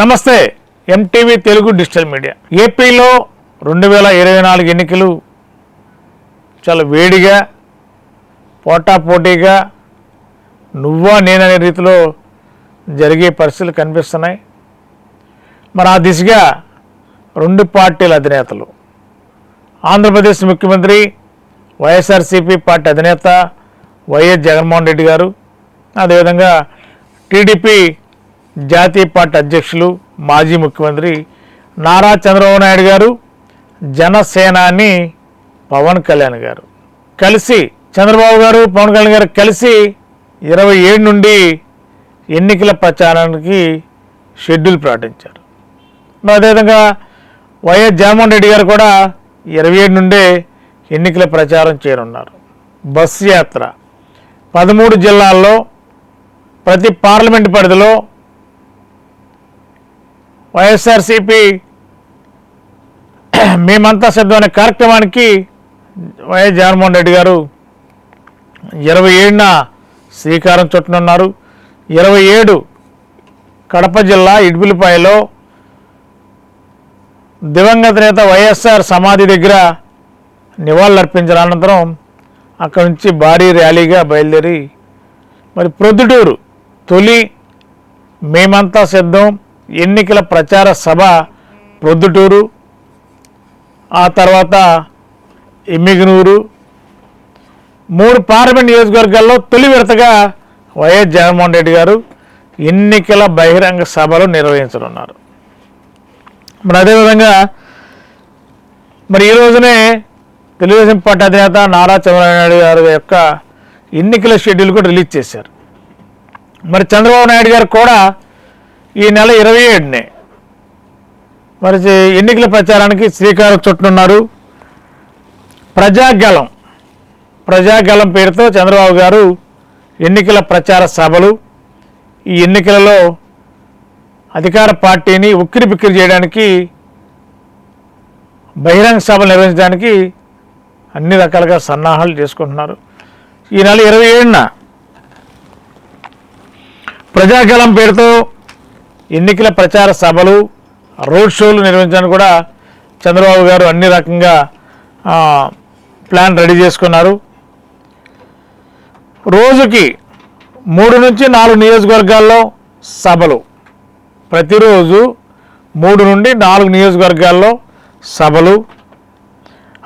నమస్తే MTV Telugu digital media. ఏపీలో రెండు వేల ఇరవై నాలుగు ఎన్నికలు చాలా వేడిగా పోటాపోటీగా నువ్వా నేననే రీతిలో జరిగే పరిస్థితులు కనిపిస్తున్నాయి. మరి ఆ దిశగా రెండు పార్టీల అధినేతలు ఆంధ్రప్రదేశ్ ముఖ్యమంత్రి వైఎస్ఆర్సీపీ పార్టీ అధినేత వైఎస్ జగన్మోహన్ రెడ్డి గారు అదేవిధంగా టీడీపీ జాతీయ పార్టీ అధ్యక్షులు మాజీ ముఖ్యమంత్రి నారా చంద్రబాబు నాయుడు గారు జనసేనాని పవన్ కళ్యాణ్ గారు. కలిసి చంద్రబాబు గారు పవన్ కళ్యాణ్ గారు కలిసి ఇరవై ఏడు నుండి ఎన్నికల ప్రచారానికి షెడ్యూల్ ప్రకటించారు అదేవిధంగా వైఎస్ జగన్మోహన్ రెడ్డి గారు కూడా ఇరవై ఏడు నుండే ఎన్నికల ప్రచారం చేరున్నారు బస్సు యాత్ర పదమూడు జిల్లాల్లో ప్రతి పార్లమెంట్ పరిధిలో వైఎస్ఆర్సిపి మేమంతా సిద్ధం అనే కార్యక్రమానికి వైఎస్ జగన్మోహన్ రెడ్డి గారు ఇరవై ఏడున శ్రీకారం చుట్టనున్నారు. ఇరవై ఏడు కడప జిల్లా ఇడ్బిలిపాయలో దివంగత నేత వైఎస్ఆర్ సమాధి దగ్గర నివాళులర్పించిన అనంతరం అక్కడి నుంచి భారీ ర్యాలీగా బయలుదేరి మరి ప్రొద్దుటూరు తొలి మేమంతా సిద్ధం ఎన్నికల ప్రచార సభ ప్రొద్దుటూరు ఆ తర్వాత ఎమ్మిగనూరు మూడు పార్లమెంట్ నియోజకవర్గాల్లో తొలి విడతగా వైఎస్ జగన్మోహన్ రెడ్డి గారు ఎన్నికల బహిరంగ సభలు నిర్వహించనున్నారు. మరి అదేవిధంగా మరి ఈ రోజునే తెలుగుదేశం పార్టీ అధినేత నారా చంద్రబాబు నాయుడు గారి యొక్క ఎన్నికల షెడ్యూల్ కూడా రిలీజ్ చేశారు. మరి చంద్రబాబు నాయుడు గారు కూడా ఈ నెల ఇరవై ఏడునే. మరి ఎన్నికల ప్రచారానికి శ్రీకారం చుట్టనున్నారు. ప్రజాగలం ప్రజాగలం పేరుతో చంద్రబాబు గారు ఎన్నికల ప్రచార సభలు. ఈ ఎన్నికలలో అధికార పార్టీని ఉక్కిరి బిక్కిరి చేయడానికి బహిరంగ సభలు నిర్వహించడానికి అన్ని రకాలుగా సన్నాహాలు చేసుకుంటున్నారు. ఈ నెల ఇరవై ఏడున ప్రజాగలం పేరుతో ఎన్నికల ప్రచార సభలు రోడ్ షోలు నిర్వహించడానికి కూడా చంద్రబాబు గారు అన్ని రకంగా ప్లాన్ రెడీ చేసుకున్నారు. రోజుకి మూడు నుంచి నాలుగు నియోజకవర్గాల్లో సభలు. ప్రతిరోజు మూడు నుండి నాలుగు నియోజకవర్గాల్లో సభలు.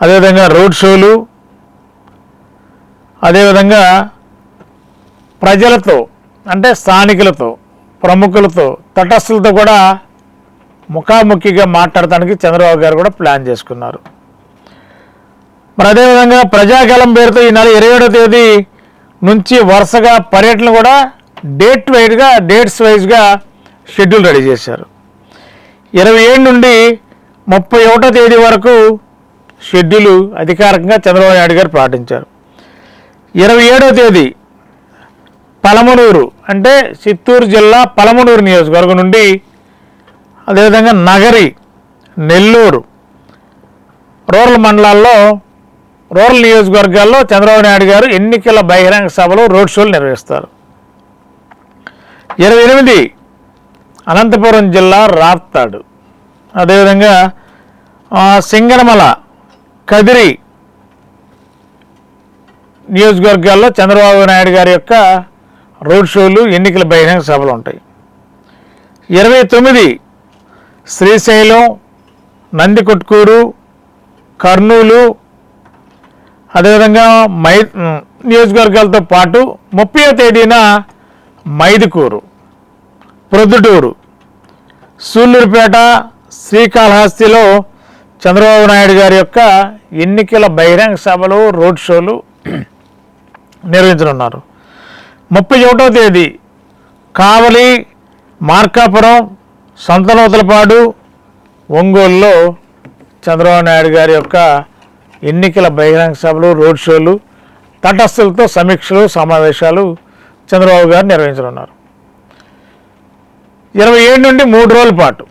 అదేవిధంగా రోడ్ షోలు. అదేవిధంగా ప్రజలతో అంటే స్థానికులతో ప్రముఖులతో తటస్థులతో కూడా ముఖాముఖిగా మాట్లాడటానికి చంద్రబాబు గారు కూడా ప్లాన్ చేసుకున్నారు. మరి అదేవిధంగా ప్రజాకాలం పేరుతో ఈ నెల ఇరవై ఏడో తేదీ నుంచి వరుసగా పర్యటనలు కూడా డేట్ వైజ్గా డేట్స్ వైజ్గా షెడ్యూల్ రెడీ చేశారు. ఇరవై ఏడు నుండి ముప్పై ఒకటో తేదీ వరకు షెడ్యూలు అధికారికంగా చంద్రబాబు నాయుడు గారు ప్రకటించారు ఇరవై ఏడో తేదీ పలమనూరు అంటే చిత్తూరు జిల్లా పలమనూరు నియోజకవర్గం నుండి అదేవిధంగా నగరి నెల్లూరు రూరల్ మండలాల్లో రూరల్ నియోజకవర్గాల్లో చంద్రబాబు నాయుడు గారు ఎన్నికల బహిరంగ సభలు రోడ్ షోలు నిర్వహిస్తారు. ఇరవై ఎనిమిది అనంతపురం జిల్లా రాప్తాడు. అదేవిధంగా సింగనమల కదిరి నియోజకవర్గాల్లో చంద్రబాబు నాయుడు గారి యొక్క రోడ్ షోలు ఎన్నికల బహిరంగ సభలు ఉంటాయి. ఇరవై తొమ్మిది శ్రీశైలం నందికొట్కూరు కర్నూలు అదేవిధంగా మై నియోజకవర్గాలతో పాటు ముప్పై తేదీన మైదుకూరు ప్రొద్దుటూరు సూళ్ళూరుపేట శ్రీకాళహస్తిలో చంద్రబాబు నాయుడు గారి యొక్క ఎన్నికల బహిరంగ సభలు రోడ్ షోలు నిర్వహించనున్నారు. ముప్పై ఒకటో తేదీ. కావలి మార్కాపురం సంతనూతలపాడు ఒంగోలులో చంద్రబాబు నాయుడు గారి యొక్క ఎన్నికల బహిరంగ సభలు రోడ్ షోలు తటస్థులతో సమీక్షలు సమావేశాలు చంద్రబాబు గారు నిర్వహించనున్నారు. ఇరవై ఏడు నుండి మూడు రోజుల పాటు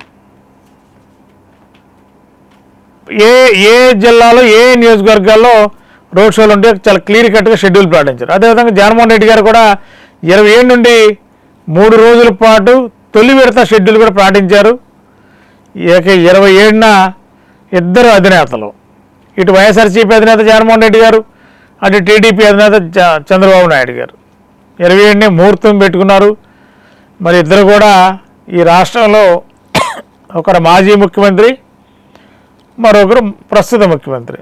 ఏ ఏ జిల్లాలో ఏ నియోజకవర్గాల్లో రోడ్ షోలు ఉంటే చాలా క్లియర్ కట్గా షెడ్యూల్ ప్రకటించారు అదేవిధంగా జగన్మోహన్ రెడ్డి గారు కూడా ఇరవై ఏడు నుండి మూడు రోజుల పాటు తొలి విడత షెడ్యూల్ కూడా ప్రకటించారు ఇక ఇరవై ఏడున ఇద్దరు అధినేతలు. ఇటు వైఎస్ఆర్సీపీ అధినేత జగన్మోహన్ రెడ్డి గారు అటు టీడీపీ అధినేత చ- చంద్రబాబు నాయుడు గారు. ఇరవై ఏడుని ముహూర్తం పెట్టుకున్నారు. మరి ఇద్దరు కూడా ఈ రాష్ట్రంలో ఒకరు మాజీ ముఖ్యమంత్రి మరొకరు ప్రస్తుత ముఖ్యమంత్రి.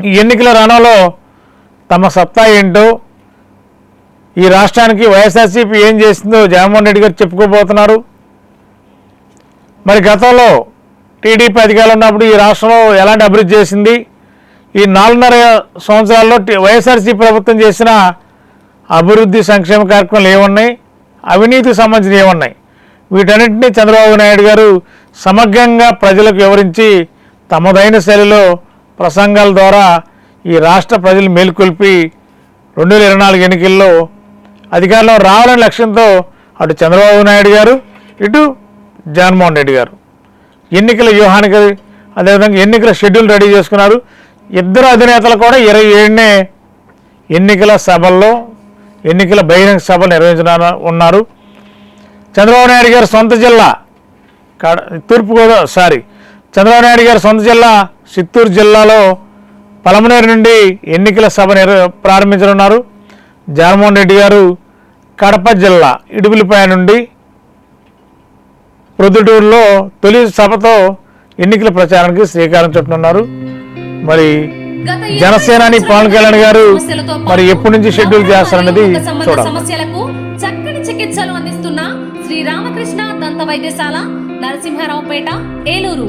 ఈ ఎన్నికల రణంలో తమ సత్తా ఏంటో ఈ రాష్ట్రానికి వైఎస్ఆర్సీపీ ఏం చేసిందో జగన్మోహన్ రెడ్డి గారు చెప్పుకోబోతున్నారు. మరి గతంలో టీడీపీ అధికారులు ఉన్నప్పుడు ఈ రాష్ట్రంలో ఎలాంటి అభివృద్ధి చేసింది? ఈ నాలుగున్నర సంవత్సరాల్లో వైఎస్ఆర్సీ ప్రభుత్వం చేసిన అభివృద్ధి సంక్షేమ కార్యక్రమాలు ఏమున్నాయి? అవినీతికి సంబంధించిన ఏమున్నాయి? వీటన్నింటినీ చంద్రబాబు నాయుడు గారు సమగ్రంగా ప్రజలకు వివరించి తమదైన శైలిలో ప్రసంగాల ద్వారా ఈ రాష్ట్ర ప్రజలు మేల్కొల్పి రెండు వేల ఇరవై నాలుగు ఎన్నికల్లో అధికారంలో రావాలనే లక్ష్యంతో అటు చంద్రబాబు నాయుడు గారు ఇటు జగన్మోహన్ రెడ్డి గారు. ఎన్నికల వ్యూహానికి అదేవిధంగా ఎన్నికల షెడ్యూల్ రెడీ చేసుకున్నారు. ఇద్దరు అధినేతలు కూడా ఇరవై ఏడునే ఎన్నికల సభల్లో ఎన్నికల బహిరంగ సభలు నిర్వహించిన ఉన్నారు. చంద్రబాబు నాయుడు గారి సొంత జిల్లా కడ తూర్పుగోదావరి సారీ చంద్రబాబు నాయుడు గారి సొంత జిల్లా చిత్తూరు జిల్లాలో పలమనేరు నుండి ఎన్నికల సభ నిర్ ప్రారంభించనున్నారు. జగన్మోహన్ రెడ్డి గారు కడప జిల్లా ఇడుపులపాయ నుండి ప్రొద్దుటూరులో తొలి సభతో ఎన్నికల ప్రచారానికి శ్రీకారం చుట్టనున్నారు. మరి జనసేనాని పవన్ కళ్యాణ్ గారు మరి ఎప్పటి నుంచి షెడ్యూల్ సంబంధ చూడాలి. సమస్యలకు చక్కని చికిత్సలు అందిస్తున్న శ్రీ రామకృష్ణ దంత వైద్యశాల నరసింహారావుపేట ఏలూరు.